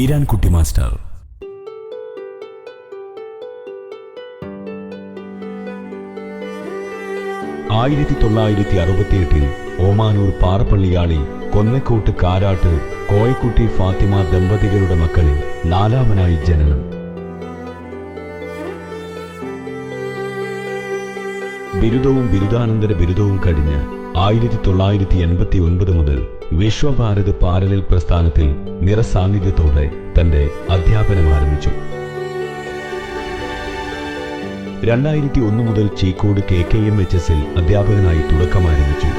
Veerankutty master. ആയിരത്തി തൊള്ളായിരത്തി അറുപത്തിയെട്ടിൽ ഓമാനൂർ പാറപ്പള്ളിയാളി കൊന്നക്കോട്ട് കാരാട്ട് കോയക്കുട്ടി ഫാത്തിമ ദമ്പതികളുടെ മക്കളിൽ നാലാമനായി ജനനം. ബിരുദവും ബിരുദാനന്തര ബിരുദവും കഴിഞ്ഞ് ആയിരത്തി തൊള്ളായിരത്തി എൺപത്തി ഒൻപത് മുതൽ വിശ്വഭാരത് പാരലിൽ പ്രസ്ഥാനത്തിൽ നിറസാന്നിധ്യത്തോടെ തന്റെ അധ്യാപനം ആരംഭിച്ചു. രണ്ടായിരത്തി ഒന്ന് മുതൽ Cheekode K K M H എസിൽ അധ്യാപകനായി തുടക്കം ആരംഭിച്ചു.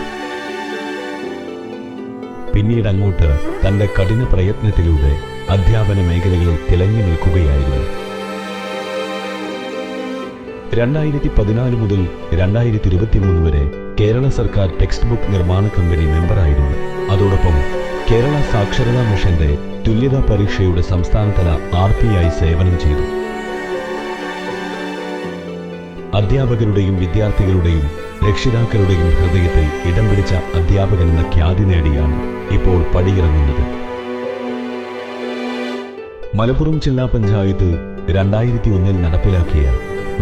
പിന്നീട് അങ്ങോട്ട് തന്റെ കഠിന പ്രയത്നത്തിലൂടെ അധ്യാപന മേഖലകളിൽ തിളങ്ങി നിൽക്കുകയായിരുന്നു. രണ്ടായിരത്തി പതിനാല് മുതൽ രണ്ടായിരത്തി ഇരുപത്തിമൂന്ന് വരെ കേരള സർക്കാർ ടെക്സ്റ്റ് ബുക്ക് നിർമ്മാണ കമ്പനി മെമ്പറായിരുന്നു. അതോടൊപ്പം കേരള സാക്ഷരതാ മിഷന്റെ തുല്യതാ പരീക്ഷയുടെ സംസ്ഥാനതല ആർ പി ആയി സേവനം ചെയ്തു. അധ്യാപകരുടെയും വിദ്യാർത്ഥികളുടെയും രക്ഷിതാക്കളുടെയും ഹൃദയത്തിൽ ഇടം പിടിച്ച അധ്യാപകൻ എന്ന ഖ്യാതി നേടിയാണ് ഇപ്പോൾ പടിയിറങ്ങുന്നത്. മലപ്പുറം ജില്ലാ പഞ്ചായത്ത് രണ്ടായിരത്തി ഒന്നിൽ നടപ്പിലാക്കിയ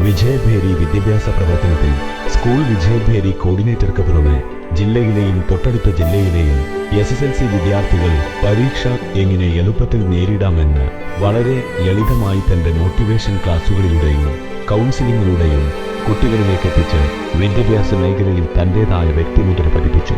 വിജയഭേരി വിദ്യാഭ്യാസ പ്രവർത്തനത്തിൽ സ്കൂൾ വിജയഭേരി കോർഡിനേറ്റർക്ക് പുറമെ ജില്ലയിലെയും തൊട്ടടുത്ത ജില്ലയിലെയും എസ് എസ് എൽ സി വിദ്യാർത്ഥികൾ പരീക്ഷ എങ്ങനെ എളുപ്പത്തിൽ നേരിടാമെന്ന് വളരെ ലളിതമായി തന്റെ മോട്ടിവേഷൻ ക്ലാസുകളിലൂടെയും കൗൺസിലിങ്ങിലൂടെയും കുട്ടികളിലേക്ക് എത്തിച്ച് വിദ്യാഭ്യാസ മേഖലയിൽ തന്റേതായ വ്യക്തിമുദ്ര പതിപ്പിച്ചു.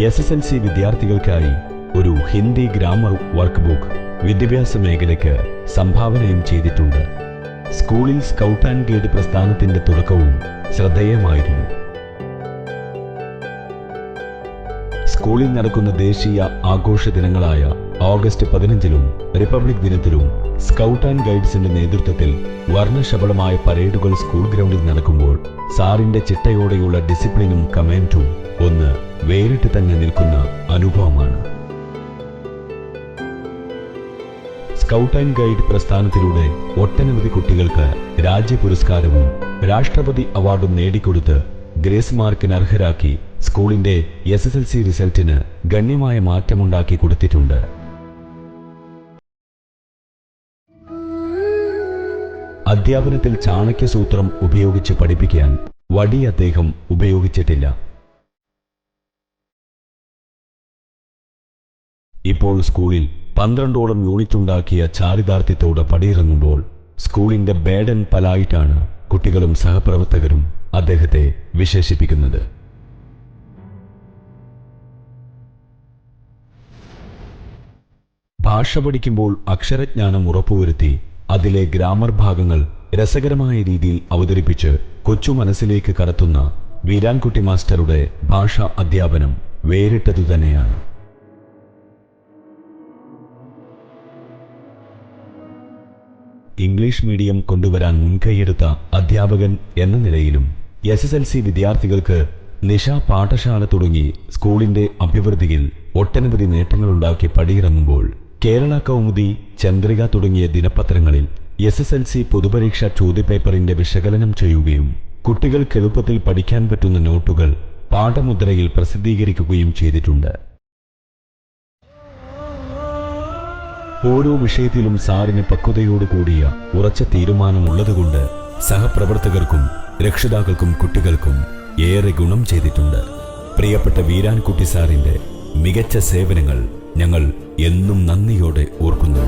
എസ് എസ് എൽ സി വിദ്യാർത്ഥികൾക്കായി ഒരു ഹിന്ദി ഗ്രാമർ വർക്ക് ബുക്ക് വിദ്യാഭ്യാസ മേഖലയ്ക്ക് സംഭാവനയും ചെയ്തിട്ടുണ്ട്. സ്കൂളിൽ സ്കൗട്ട് ആൻഡ് ഗൈഡ് പ്രസ്ഥാനത്തിന്റെ തുടക്കവും ശ്രദ്ധേയമായിരുന്നു. സ്കൂളിൽ നടക്കുന്ന ദേശീയ ആഘോഷ ദിനങ്ങളായ ഓഗസ്റ്റ് പതിനഞ്ചിലും റിപ്പബ്ലിക് ദിനത്തിലും സ്കൗട്ട് ആൻഡ് ഗൈഡ്സിന്റെ നേതൃത്വത്തിൽ വർണശബളമായ പരേഡുകൾ സ്കൂൾ ഗ്രൗണ്ടിൽ നടക്കുമ്പോൾ സാറിന്റെ ചിട്ടയോടെയുള്ള ഡിസിപ്ലിനും കമാൻഡും ഒന്ന് വേറിട്ട് തന്നെ നിൽക്കുന്ന അനുഭവമാണ്. സ്കൗട്ട് ആൻഡ് ഗൈഡ് പ്രസ്ഥാനത്തിലൂടെ ഒട്ടനവധി കുട്ടികൾക്ക് രാജ്യ പുരസ്കാരവും രാഷ്ട്രപതി അവാർഡും നേടിക്കൊടുത്ത് ഗ്രേസ് മാർക്കിന് അർഹരാക്കി സ്കൂളിന്റെ എസ് എസ് എൽ സി റിസൾട്ടിന് ഗണ്യമായ മാറ്റമുണ്ടാക്കി കൊടുത്തിട്ടുണ്ട്. അധ്യാപനത്തിൽ ചാണക്യസൂത്രം ഉപയോഗിച്ച് പഠിപ്പിക്കാൻ വടി അദ്ദേഹം ഉപയോഗിച്ചിട്ടില്ല. ഇപ്പോൾ സ്കൂളിൽ പന്ത്രണ്ടോളം യൂണിറ്റ് ഉണ്ടാക്കിയ ചാരിതാർത്ഥ്യത്തോടെ പടിയിറങ്ങുമ്പോൾ സ്കൂളിന്റെ ബേഡൻ പലായിട്ടാണ് കുട്ടികളും സഹപ്രവർത്തകരും അദ്ദേഹത്തെ വിശേഷിപ്പിക്കുന്നത്. ഭാഷ പഠിക്കുമ്പോൾ അക്ഷരജ്ഞാനം ഉറപ്പുവരുത്തി അതിലെ ഗ്രാമർ ഭാഗങ്ങൾ രസകരമായ രീതിയിൽ അവതരിപ്പിച്ച് കൊച്ചു മനസ്സിലേക്ക് കടത്തുന്ന വീരാൻകുട്ടി മാസ്റ്ററുടെ ഭാഷാ അധ്യാപനം വേറിട്ടതു തന്നെയാണ് ഇംഗ്ലീഷ് മീഡിയം കൊണ്ടുവരാൻ മുൻകൈയെടുത്ത അധ്യാപകൻ എന്ന നിലയിലും എസ് എസ് എൽ സി വിദ്യാർത്ഥികൾക്ക് നിശ പാഠശാല തുടങ്ങി സ്കൂളിന്റെ അഭിവൃദ്ധിയിൽ ഒട്ടനവധി നേട്ടങ്ങളുണ്ടാക്കി പടിയിറങ്ങുമ്പോൾ കേരള കൗമുദി ചന്ദ്രിക തുടങ്ങിയ ദിനപത്രങ്ങളിൽ എസ് എസ് എൽ സി പൊതുപരീക്ഷ ചോദ്യപേപ്പറിന്റെ വിശകലനം ചെയ്യുകയും കുട്ടികൾക്ക് എളുപ്പത്തിൽ പഠിക്കാൻ പറ്റുന്ന നോട്ടുകൾ പാഠമുദ്രയിൽ പ്രസിദ്ധീകരിക്കുകയും ചെയ്തിട്ടുണ്ട്. ഓരോ വിഷയത്തിലും സാറിന് പക്വതയോടുകൂടിയ ഉറച്ച തീരുമാനമുള്ളതുകൊണ്ട് സഹപ്രവർത്തകർക്കും രക്ഷിതാക്കൾക്കും കുട്ടികൾക്കും ഏറെ ഗുണം ചെയ്തിട്ടുണ്ട്. പ്രിയപ്പെട്ട വീരാൻകുട്ടി സാറിന്റെ മികച്ച സേവനങ്ങൾ ഞങ്ങൾ എന്നും നന്ദിയോടെ ഓർക്കുന്നു.